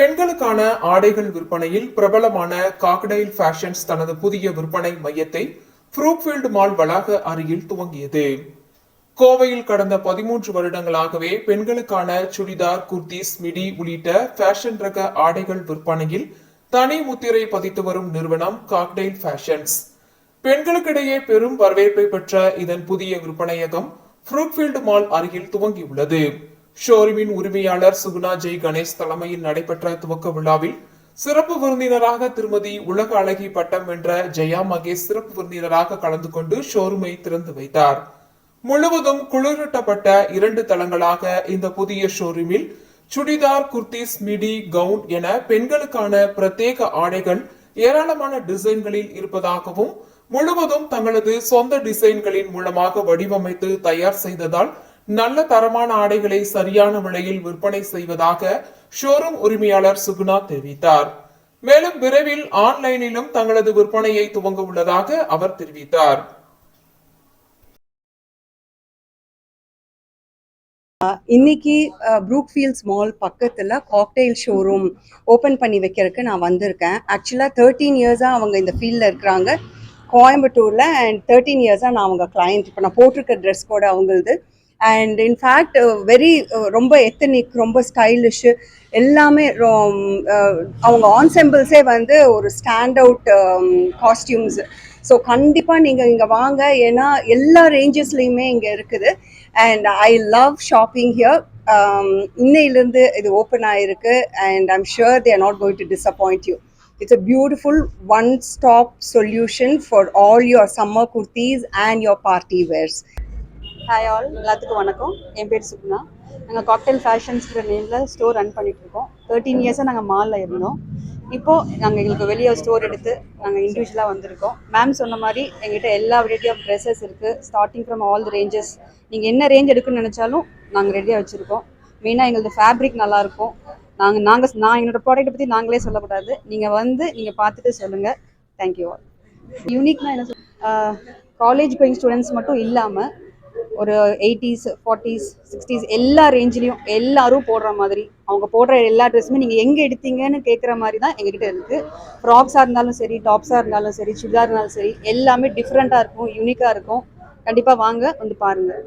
பெண்களுக்கான ஆடைகள் விற்பனையில் பிரபலமான காக்டைல் ஃபேஷன்ஸ் தனது புதிய விற்பனை மையத்தை ஃப்ரூக்ஃபீல்டு மால் வளாக அருகில் துவங்கியது. கோவையில் கடந்த பதிமூன்று வருடங்களாகவே பெண்களுக்கான சுடிதார் குர்தீஸ் மிடி உள்ளிட்ட ஃபேஷன் ரக ஆடைகள் விற்பனையில் தனி முத்திரை பதித்து வரும் நிறுவனம் காக்டைல் ஃபேஷன்ஸ் பெண்களுக்கிடையே பெரும் வரவேற்பை பெற்ற இதன் புதிய விற்பனையகம் ஃப்ரூக்ஃபீல்டு மால் அருகில் துவங்கியுள்ளது. ஷோரூமின் உரிமையாளர் சுகுணா ஜெய் கணேஷ் தலைமையில் நடைபெற்ற துவக்க விழாவில் சிறப்பு விருந்தினராக திருமதி உலக அழகி பட்டம் வென்ற ஜெயா மகேஷ் சிறப்பு விருந்தினராக கலந்து கொண்டு ஷோரூமை திறந்து வைத்தார். முழுவதும் குளிரூட்டப்பட்ட இரண்டு தளங்களாக இந்த புதிய ஷோரூமில் சுடிதார் குர்தீஸ் மிடி கவுன் என பெண்களுக்கான பிரத்யேக ஆடைகள் ஏராளமான டிசைன்களில் இருப்பதாகவும் முழுவதும் தங்களது சொந்த டிசைன்களின் மூலமாக வடிவமைத்து தயார் செய்ததால் நல்ல தரமான ஆடைகளை சரியான விலையில் விற்பனை செய்வதாக ஷோரூம் உரிமையாளர் சுகுணா தெரிவித்தார். மேலும் விரைவில் ஆன்லைனிலும் தங்களது விற்பனையை துவங்க உள்ளதாக அவர் தெரிவித்தார். இன்னைக்கு ப்ரூக்ஃபீல்ட்ஸ் மால் பக்கத்தில் காக்டெயில் ஷோரூம் ஓப்பன் பண்ணி வைக்கிறதுக்கு நான் வந்திருக்கேன். ஆக்சுவலாக தேர்ட்டீன் இயர்ஸாக அவங்க இந்த ஃபீல்டில் இருக்கிறாங்க. கோயம்புத்தூரில் அண்ட் தேர்ட்டீன் இயர்ஸாக நான் அவங்க கிளையண்ட் இப்போ நான் போட்டிருக்க ட்ரெஸ் கூட அவங்களது. அண்ட் இன்ஃபேக்ட் வெரி ரொம்ப எத்தனிக் ரொம்ப ஸ்டைலிஷ்ஷு எல்லாமே ரொம்- uh, அவங்க ஆன்செம்பிள்ஸே வந்து ஒரு stand out um, costumes so கண்டிப்பாக நீங்கள் இங்கே வாங்க. ஏன்னா எல்லா ரேஞ்சஸ்லேயுமே இங்கே இருக்குது. And I love shopping here இன்னையிலேருந்து இது ஓப்பன் ஆகிருக்கு and I'm sure they are not going to disappoint you it's a beautiful one stop solution for all your summer kurtis and your party wears hi all எல்லாத்துக்கும் வணக்கம். என் பேர் சுக்னா நாங்கள் cocktail ஃபேஷன்ஸ்ங்கிற நேமில் store run பண்ணிகிட்ருக்கோம் இருக்கோம் thirteen இயர்ஸாக நாங்கள் மாலில் இருந்தோம். இப்போது நாங்கள் எங்களுக்கு வெளியே ஸ்டோர் எடுத்து நாங்கள் இண்டிவிஜுவலாக வந்திருக்கோம். மேம் சொன்ன மாதிரி எங்கிட்ட எல்லா வெரைட்டி ஆஃப் ட்ரெஸ்ஸஸ் இருக்குது starting from all the ranges நீங்கள் என்ன ரேஞ்ச் எடுக்கணும்னு நினச்சாலும் நாங்கள் ரெடியாக வச்சுருக்கோம். மெயினாக எங்களது ஃபேப்ரிக் நல்லாயிருக்கும் நாங்கள் நாங்கள் நான் என்னோடய ப்ராடக்ட்டை பற்றி நாங்களே சொல்லக்கூடாது. நீங்கள் வந்து நீங்கள் பார்த்துட்டு சொல்லுங்கள் தேங்க்யூ ஆல் யூனிக்னா என்ன சொல் காலேஜ் கோயிங் ஸ்டூடெண்ட்ஸ் மட்டும் இல்லாமல் ஒரு எயிட்டிஸ் ஃபார்ட்டிஸ் சிக்ஸ்டீஸ் எல்லா ரேஞ்சிலையும் எல்லாரும் போடுற மாதிரி. அவங்க போடுற எல்லா ட்ரெஸ்ஸுமே நீங்கள் எங்கே எடுத்தீங்கன்னு கேட்குற மாதிரி தான் எங்ககிட்ட இருக்குது ஃப்ராக்ஸாக இருந்தாலும் சரி டாப்ஸாக இருந்தாலும் சரி சுடிதார் இருந்தாலும் சரி எல்லாமே டிஃப்ரெண்ட்டாக இருக்கும் யூனிக்காக இருக்கும். கண்டிப்பாக வாங்க வந்து பாருங்கள்